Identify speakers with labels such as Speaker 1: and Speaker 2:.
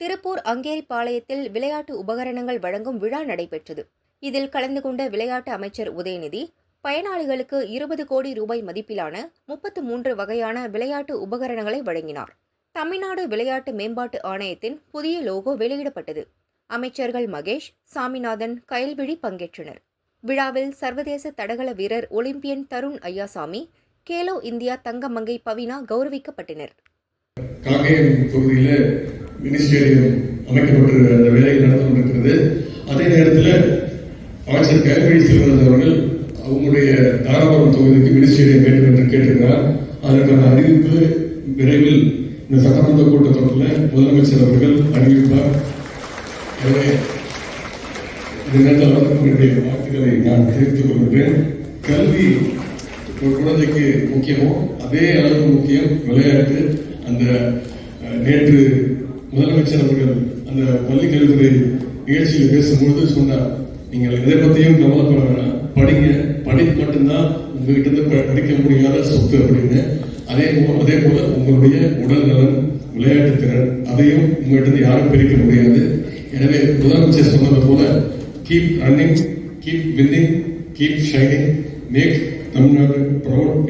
Speaker 1: திருப்பூர் அங்கேரிப்பாளையத்தில் விளையாட்டு உபகரணங்கள் வழங்கும் விழா நடைபெற்றது. இதில் கலந்து கொண்ட விளையாட்டு அமைச்சர் உதயநிதி பயனாளிகளுக்கு இருபது கோடி ரூபாய் மதிப்பிலான முப்பத்து மூன்று வகையான விளையாட்டு உபகரணங்களை வழங்கினார். தமிழ்நாடு விளையாட்டு மேம்பாட்டு ஆணையத்தின் புதிய லோகோ வெளியிடப்பட்டது. அமைச்சர்கள் மகேஷ் சாமிநாதன் கயல்விழி பங்கேற்றனர். விழாவில் சர்வதேச தடகள வீரர் ஒலிம்பியன் தருண் ஐயாசாமி கேலோ இந்தியா தங்கமங்கை பவினா கௌரவிக்கப்பட்டனர்.
Speaker 2: மினி ஸ்டேடியம் அமைக்கப்பட்டு அந்த வேலை நடந்து கொண்டிருக்கிறது. அதே நேரத்தில் அமைச்சர் கேள்வி செல்வராஜ் அவர்கள் அவங்களுடைய தாராபுரம் தொகுதிக்கு மினி ஸ்டேடியம் வேண்டும் என்று கேட்டிருக்கிறார். அதற்கான அறிவிப்பு விரைவில் இந்த சட்டமன்ற கூட்டத்தொடரில் முதலமைச்சர் அவர்கள் அறிவிப்பார். எனவே இந்த நேரத்தில் நான் தெரிவித்துக் கொள்கின்றேன். கல்வி ஒரு குழந்தைக்கு முக்கியமோ அதே அளவு முக்கியம் விளையாட்டு. அந்த நேற்று முதலமைச்சர் அவர்கள் அந்த பள்ளி கல்வித்துறை நிகழ்ச்சியில் பேசும்பொழுது சொன்னார் நீங்கள் எதை பற்றியும் கவலைப்பட வேணாம் படிங்க. படிப்பு மட்டும்தான் உங்ககிட்ட இருந்து ப- படிக்க முடியாத சொத்து அப்படின்னு. அதே போல அதே போல உங்களுடைய உடல் நலன் விளையாட்டு திறன் அதையும் உங்ககிட்ட இருந்து யாரும் பிரிக்க முடியாது. எனவே முதலமைச்சர் சொன்னது போல keep running keep winning keep shining make Tamil Nadu proud